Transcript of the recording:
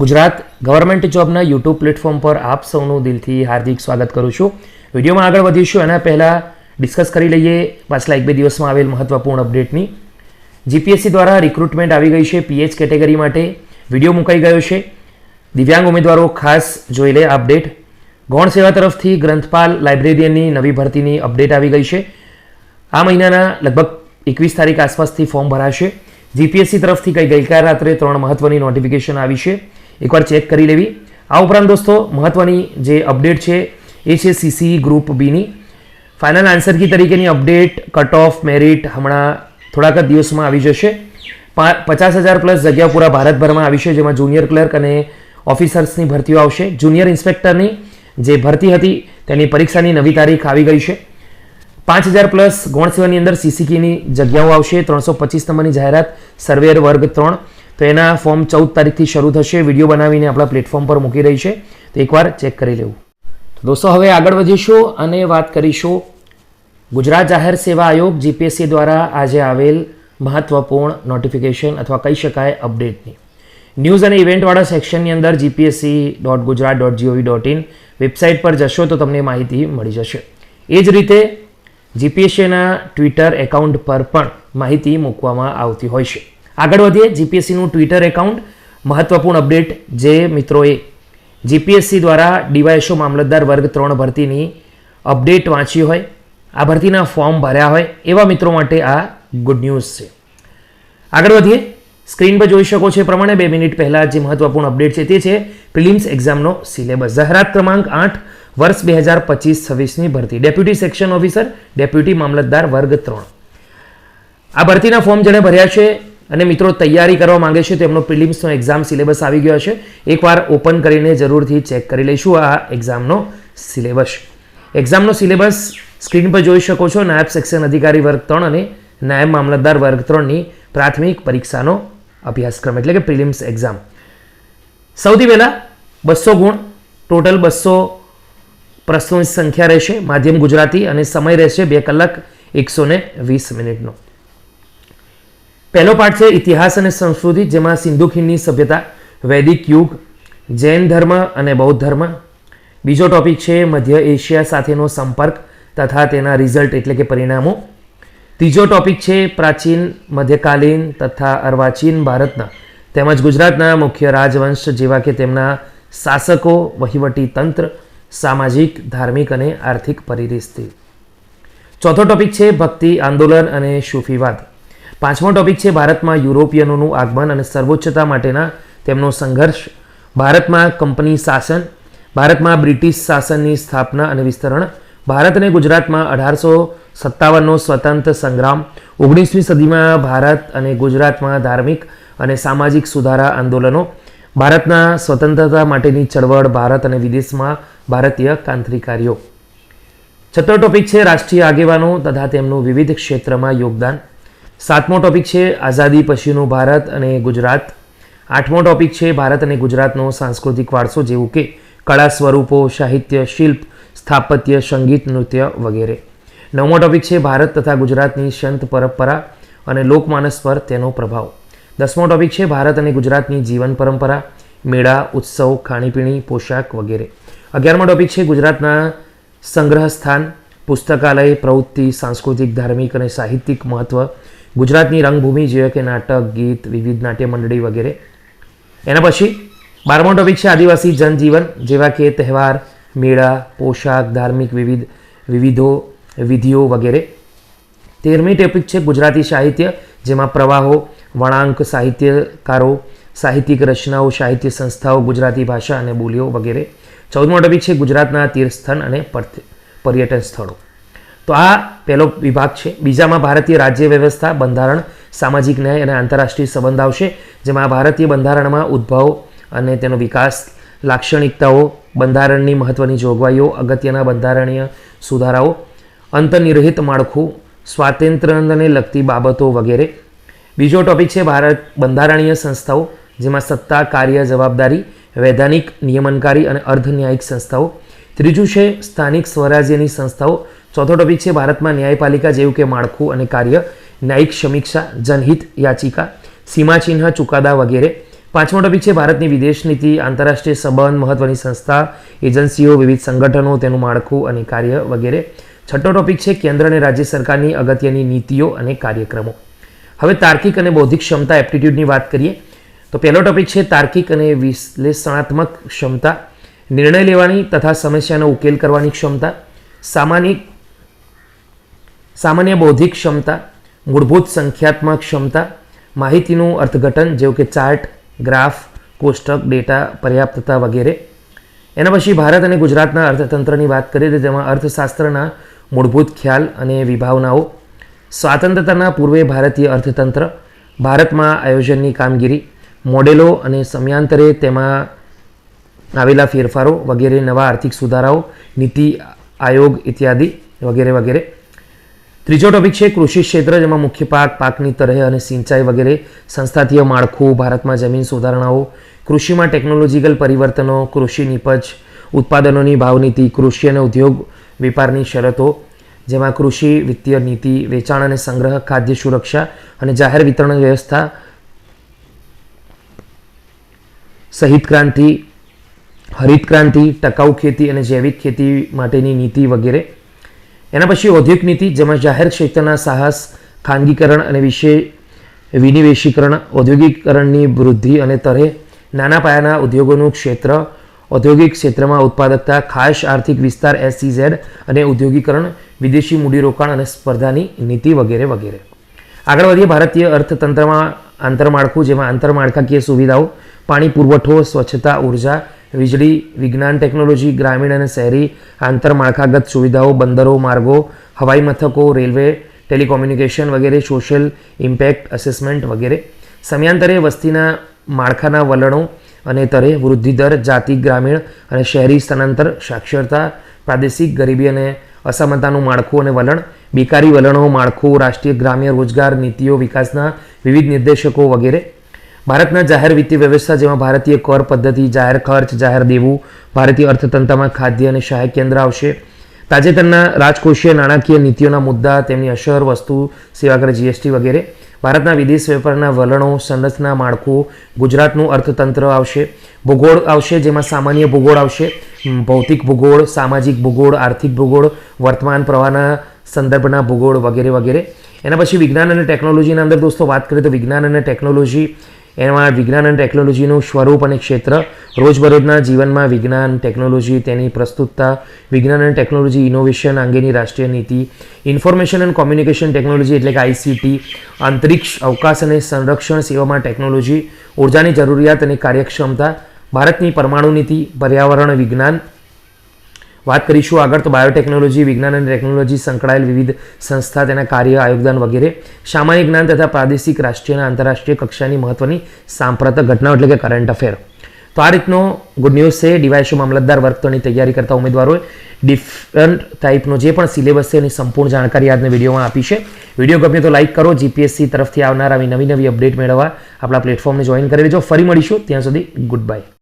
Gujarat government જોબના YouTube platform પર આપ સૌનું દિલથી હાર્દિક સ્વાગત કરું છું. વિડીયોમાં આગળ વધીશું. એના પહેલાં ડિસ્કસ કરી લઈએ. પાછલા એક બે દિવસમાં આવેલ મહત્વપૂર્ણ અપડેટની. જીપીએસસી દ્વારા રિક્રુટમેન્ટ આવી ગઈ છે. પીએચ કેટેગરી માટે વીડિયો મુકાઈ ગયો છે. દિવ્યાંગ ઉમેદવારો ખાસ જોઈ લે અપડેટ ગૌણ સેવા તરફથી ગ્રંથપાલ લાઇબ્રેરિયનની નવી ભરતીની અપડેટ આવી ગઈ છે. આ મહિનાના લગભગ એકવીસ તારીખ આસપાસથી ફોર્મ ભરાશે. જીપીએસસી તરફથી ગઈ ગઈકાલ રાત્રે ત્રણ મહત્વની નોટિફિકેશન આવી છે. એકવાર ચેક કરી લેવી. આ ઉપરાંત દોસ્તો મહત્ત્વની જે અપડેટ છે, એ છે સીસી ગ્રુપ બીની ફાઇનલ આન્સર કી તરીકેની અપડેટ કટ ઓફ મેરિટ હમણાં થોડાક જ દિવસમાં આવી જશે. પચાસ હજાર પ્લસ જગ્યા પૂરા ભારતભરમાં આવી છે, જેમાં જુનિયર ક્લર્ક અને ઓફિસર્સની ભરતીઓ આવશે. જુનિયર ઇન્સ્પેક્ટરની જે ભરતી હતી, તેની પરીક્ષાની નવી તારીખ આવી ગઈ છે. પાંચ હજાર પ્લસ ગૌણ સેવાની અંદર સીસીકીની જગ્યાઓ આવશે. ત્રણસો પચીસ નંબરની જાહેરાત સર્વેર વર્ગ ત્રણ. તો એના ફોર્મ ચૌદ તારીખથી શરૂ થશે. વીડિયો બનાવીને આપણા પ્લેટફોર્મ પર મૂકી રહી છે. તો એકવાર ચેક કરી લેવું. તો દોસ્તો, હવે આગળ વધીશું અને વાત કરીશું ગુજરાત જાહેર સેવા આયોગ જીપીએસસી દ્વારા આજે આવેલ મહત્વપૂર્ણ નોટિફિકેશન અથવા કહી શકાય અપડેટની ન્યૂઝ અને ઇવેન્ટવાળા સેક્શનની અંદર GPSC dot Gujarat dot GOV dot in website પર જશો તો તમને માહિતી મળી જશે. એ જ રીતે જીપીએસસીના ટ્વિટર એકાઉન્ટ પર પણ માહિતી મૂકવામાં આવતી હોય છે. આગળ વધીએ. જીપીએસસીનું ટ્વિટર એકાઉન્ટ મહત્વપૂર્ણ અપડેટ જે મિત્રોએ જીપીએસસી દ્વારા ડીવાયએસઓ મામલતદાર વર્ગ ત્રણ ભરતીની અપડેટ વાંચી હોય, આ ભરતીના ફોર્મ ભર્યા હોય, એવા મિત્રો માટે આ ગુડ ન્યૂઝ છે. આગળ વધીએ. સ્ક્રીન પર જોઈ શકો છો પ્રમાણે બે મિનિટ પહેલાં જે મહત્વપૂર્ણ અપડેટ છે તે છે પ્રિલિમ્સ એક્ઝામનો સિલેબસ જાહેરાત ક્રમાંક આઠ, વર્ષ બે હજાર પચીસ છવ્વીસની ભરતી. Deputy section officer deputy Mamlatdar વર્ગ ત્રણ. આ ભરતીના ફોર્મ જેણે ભર્યા છે અને મિત્રો, તૈયારી કરવા માંગે છે તો એમનો પ્રિલિમ્સનો એક્ઝામ સિલેબસ આવી ગયો છે એકવાર ઓપન કરીને જરૂરથી ચેક કરી લઈશું આ એક્ઝામનો સિલેબસ એક્ઝામનો સિલેબસ સ્ક્રીન પર જોઈ શકો છો. નાયબ સેક્શન અધિકારી વર્ગ ત્રણ અને નાયબ મામલતદાર વર્ગ ત્રણની પ્રાથમિક પરીક્ષાનો અભ્યાસક્રમ, એટલે કે પ્રિલિમ્સ એક્ઝામ સૌથી પહેલાં બસો ગુણ ટોટલ બસો પ્રશ્નોની સંખ્યા રહેશે. માધ્યમ ગુજરાતી અને સમય રહેશે બે કલાક એકસો વીસ મિનિટનો. પહેલો પાઠ છે ઇતિહાસ અને સંસ્કૃતિ, જેમાં સિંધુ ખીણની સભ્યતા, વૈદિક યુગ, જૈન ધર્મ અને બૌદ્ધ ધર્મ. બીજો ટોપિક છે મધ્ય એશિયા સાથેનો સંપર્ક તથા તેના રિઝલ્ટ એટલે કે પરિણામો. ત્રીજો ટોપિક છે પ્રાચીન, મધ્યકાલીન તથા અર્વાચીન ભારતના. તેમજ ગુજરાતના મુખ્ય રાજવંશ જેવા કે તેમના શાસકો, વહીવટી તંત્ર, સામાજિક, ધાર્મિક અને આર્થિક પરિસ્થિતિ. ચોથો ટોપિક છે ભક્તિ, આંદોલન અને સૂફીવાદ. પાંચમો ટોપિક છે ભારતમાં યુરોપિયનોનું આગમન અને સર્વોચ્ચતા માટેના તેમનો સંઘર્ષ. ભારતમાં કંપની શાસન, ભારતમાં બ્રિટિશ શાસનની સ્થાપના અને વિસ્તરણ, ભારત અને ગુજરાતમાં અઢારસો સત્તાવનનો સ્વતંત્ર સંગ્રામ, ઓગણીસમી સદીમાં ભારત અને ગુજરાતમાં ધાર્મિક અને સામાજિક સુધારા આંદોલનો, ભારતના સ્વતંત્રતા માટેની ચળવળ ભારત અને વિદેશમાં ભારતીય ક્રાંતિકારીઓ છઠ્ઠો ટોપિક છે રાષ્ટ્રીય આગેવાનો તથા તેમનું વિવિધ ક્ષેત્રમાં યોગદાન. સાતમો ટોપિક છે આઝાદી પછીનું ભારત અને ગુજરાત. આઠમો ટોપિક છે ભારત અને ગુજરાતનો સાંસ્કૃતિક વારસો જેવું કે કળા સ્વરૂપો, સાહિત્ય, શિલ્પ, સ્થાપત્ય, સંગીત, નૃત્ય વગેરે. નવમો ટોપિક છે ભારત તથા ગુજરાતની સંત પરંપરા અને લોકમાનસ પર તેનો પ્રભાવ. દસમો ટોપિક છે ભારત અને ગુજરાતની જીવન પરંપરા, મેળા, ઉત્સવ, ખાણીપીણી, પોશાક વગેરે. અગિયારમો ટોપિક છે ગુજરાતના સંગ્રહ સ્થાન પુસ્તકાલય, પ્રવૃત્તિ, સાંસ્કૃતિક, ધાર્મિક અને સાહિત્યિક મહત્વ ગુજરાતની રંગભૂમિ જેવા કે નાટક, ગીત, વિવિધ નાટ્ય મંડળી વગેરે. એના પછી બારમો ટોપિક છે આદિવાસી જનજીવન, જેવા કે તહેવાર, મેળા, પોશાક, ધાર્મિક વિવિધ, વિવિધો, વિધિઓ વગેરે. તેરમી ટોપિક છે ગુજરાતી સાહિત્ય, જેમાં પ્રવાહો, વળાંક, સાહિત્યકારો, સાહિત્યિક રચનાઓ, સાહિત્ય સંસ્થાઓ, ગુજરાતી ભાષા અને બોલીઓ વગેરે. ચૌદમો ટોપિક છે ગુજરાતના તીર્થસ્થાન અને પર્યટન સ્થળો. તો આ પહેલો વિભાગ છે. બીજામાં ભારતીય રાજ્ય વ્યવસ્થા, બંધારણ, સામાજિક ન્યાય અને આંતરરાષ્ટ્રીય સંબંધ આવશે, જેમાં ભારતીય બંધારણમાં ઉદ્ભવ અને તેનો વિકાસ, લાક્ષણિકતાઓ, બંધારણની મહત્ત્વની જોગવાઈઓ, અગત્યના બંધારણીય સુધારાઓ અંતર્નિર્હિત માળખું, સ્વાતંત્ર્યને લગતી બાબતો વગેરે. બીજો ટોપિક છે ભારત બંધારણીય સંસ્થાઓ, જેમાં સત્તા, કાર્ય, જવાબદારી, વૈધાનિક નિયમનકારી અને અર્ધ ન્યાયિક સંસ્થાઓ. ત્રીજું છે સ્થાનિક સ્વરાજ્યની સંસ્થાઓ ચોથો ટોપિક છે, ભારતમાં ન્યાયપાલિકા જેવું કે માળખું અને કાર્ય, ન્યાયિક સમીક્ષા, જનહિત યાચિકા, સીમાચિહ્ન, ચુકાદા વગેરે. પાંચમો ટોપિક છે, ભારતની વિદેશ નીતિ, આંતરરાષ્ટ્રીય સંબંધ, મહત્વની સંસ્થા, એજન્સીઓ, વિવિધ સંગઠનો, તેનું માળખું અને કાર્ય વગેરે. છઠ્ઠો ટોપિક છે, કેન્દ્ર અને રાજ્ય સરકારની અગત્યની નીતિઓ અને કાર્યક્રમો. હવે તાર્કિક અને બૌદ્ધિક ક્ષમતા એપ્ટિટ્યૂડની વાત કરીએ, તો પહેલો ટોપિક છે, તાર્કિક અને વિશ્લેષણાત્મક ક્ષમતા. નિર્ણય લેવાની તથા સમસ્યાનો ઉકેલ કરવાની ક્ષમતા. સામાન્ય સામાન્ય બૌદ્ધિક ક્ષમતા, મૂળભૂત સંખ્યાત્મક ક્ષમતા, માહિતીનું અર્થઘટન, જેવું કે ચાર્ટ, ગ્રાફ, કોષ્ટક, ડેટા, પર્યાપ્તતા વગેરે. એના પછી ભારત અને ગુજરાતના અર્થતંત્રની વાત કરીએ તો તેમાં અર્થશાસ્ત્રના મૂળભૂત ખ્યાલ અને વિભાવનાઓ. સ્વાતંત્રતાના પૂર્વે ભારતીય અર્થતંત્ર, ભારતમાં આયોજનની કામગીરી, મોડેલો અને સમયાંતરે તેમાં આવેલા ફેરફારો વગેરે, નવા આર્થિક સુધારાઓ, નીતિ આયોગ ઇત્યાદિ વગેરે વગેરે. ત્રીજો ટોપિક છે, કૃષિ ક્ષેત્ર, જેમાં મુખ્ય પાક, પાકની તરહ અને સિંચાઈ વગેરે સંસ્થાકીય માળખું, ભારતમાં જમીન સુધારણાઓ, કૃષિમાં ટેકનોલોજીકલ પરિવર્તનો, કૃષિ નિપજ, ઉત્પાદનોની ભાવનીતિ, કૃષિ અને ઉદ્યોગ વેપારની શરતો, જેમાં કૃષિ, વિત્તીય નીતિ, વેચાણ અને સંગ્રહ, ખાદ્ય સુરક્ષા અને જાહેર વિતરણ વ્યવસ્થા સહિત ક્રાંતિ, હરિત ક્રાંતિ, ટકાઉ ખેતી અને જૈવિક ખેતી માટેની નીતિ વગેરે. એના પછી ઔદ્યોગિક નીતિ, જેમાં જાહેર ક્ષેત્રના સાહસ, ખાનગીકરણ અને વિશે વિનિવેશીકરણ, ઔદ્યોગિકરણની વૃદ્ધિ અને તરે નાના પાયાના ઉદ્યોગોનું ક્ષેત્ર, ઔદ્યોગિક ક્ષેત્રમાં ઉત્પાદકતા, ખાસ આર્થિક વિસ્તાર એસસીઝેડ અને ઉદ્યોગીકરણ વિદેશી મૂડીરોકાણ અને સ્પર્ધાની નીતિ વગેરે વગેરે. આગળ વધીએ ભારતીય અર્થતંત્રમાં આંતરમાળખું, જેમાં આંતરમાળખાકીય સુવિધાઓ, પાણી પુરવઠો, સ્વચ્છતા, ઊર્જા વીજળી, વિજ્ઞાન, ટેકનોલોજી, ગ્રામીણ અને શહેરી આંતરમાળખાગત સુવિધાઓ, બંદરો, માર્ગો, હવાઈ મથકો, રેલવે, ટેલિકોમ્યુનિકેશન વગેરે, સોશિયલ ઇમ્પેક્ટ અસેસમેન્ટ વગેરે. સમયાંતરે વસ્તીના માળખાના વલણો અને તરે વૃદ્ધિદર, જાતિ, ગ્રામીણ અને શહેરી સ્થળાંતર, સાક્ષરતા, પ્રાદેશિક ગરીબી અને અસમાનતાનું માળખું અને વલણ, બેકારી વલણો, માળખું, રાષ્ટ્રીય ગ્રામ્ય રોજગાર નીતિઓ વિકાસના વિવિધ નિર્દેશકો વગેરે. ભારતના જાહેર વિત્તીય વ્યવસ્થા જેમાં ભારતીય કર પદ્ધતિ, જાહેર ખર્ચ, જાહેર દેવું, ભારતીય અર્થતંત્રમાં ખાદ્ય અને સહાય કેન્દ્ર આવશે. તાજેતરના રાજકોષીય નાણાકીય નીતિઓના મુદ્દા, તેમની અસર, વસ્તુ, સેવા કર જીએસટી વગેરે. ભારતના વિદેશ વેપારના વલણો, સંરચના માળખું, ગુજરાતનું અર્થતંત્ર આવશે. ભૂગોળ આવશે, જેમાં સામાન્ય ભૂગોળ આવશે. ભૌતિક ભૂગોળ, સામાજિક ભૂગોળ, આર્થિક ભૂગોળ, વર્તમાન પ્રવાહના સંદર્ભના ભૂગોળ વગેરે વગેરે. એના પછી વિજ્ઞાન અને ટેકનોલોજીના અંદર દોસ્તો, વાત કરીએ તો વિજ્ઞાન અને ટેકનોલોજી. એમાં વિજ્ઞાન અને ટેકનોલોજીનું સ્વરૂપ અને ક્ષેત્ર રોજબરોજના જીવનમાં વિજ્ઞાન, ટેકનોલોજી, તેની પ્રસ્તુતતા, વિજ્ઞાન અને ટેકનોલોજી ઇનોવેશન અંગેની રાષ્ટ્રીય નીતિ ઇન્ફોર્મેશન એન્ડ કોમ્યુનિકેશન ટેકનોલોજી એટલે કે આઈસીટી અંતરિક્ષ અવકાશ અને સંરક્ષણ સેવામાં ટેકનોલોજી, ઉર્જાની જરૂરિયાત અને કાર્યક્ષમતા, ભારતની પરમાણુ નીતિ, પર્યાવરણ વિજ્ઞાન વાત કરીશું આગળ તો બાયોટેકનોલોજી, વિજ્ઞાન અને ટેકનોલોજી સંકળાયેલ વિવિધ સંસ્થા તેના કાર્ય આયોગદાન વગેરે, સામાન્ય જ્ઞાન તથા પ્રાદેશિક રાષ્ટ્રીય અને આંતરરાષ્ટ્રીય કક્ષાની મહત્વની સાંપ્રત ઘટનાઓ એટલે કે કરંટ અફેર તો આ રીતનો ગુડ ન્યૂઝ છે. ડીવાયસો મામલતદાર વર્ગની તૈયારી કરતા ઉમેદવારોએ ડિફરન્ટ ટાઈપનો જે પણ સિલેબસ છે એની સંપૂર્ણ જાણકારી આજના વિડીયોમાં આપી છે. વીડિયો ગમે તો લાઇક કરો. જીપીએસસી તરફથી આવનાર આવી નવી નવી અપડેટ મેળવવા આપણા પ્લેટફોર્મને જોઈન કરી લેજો. ફરી મળીશું. ત્યાં સુધી ગુડ બાય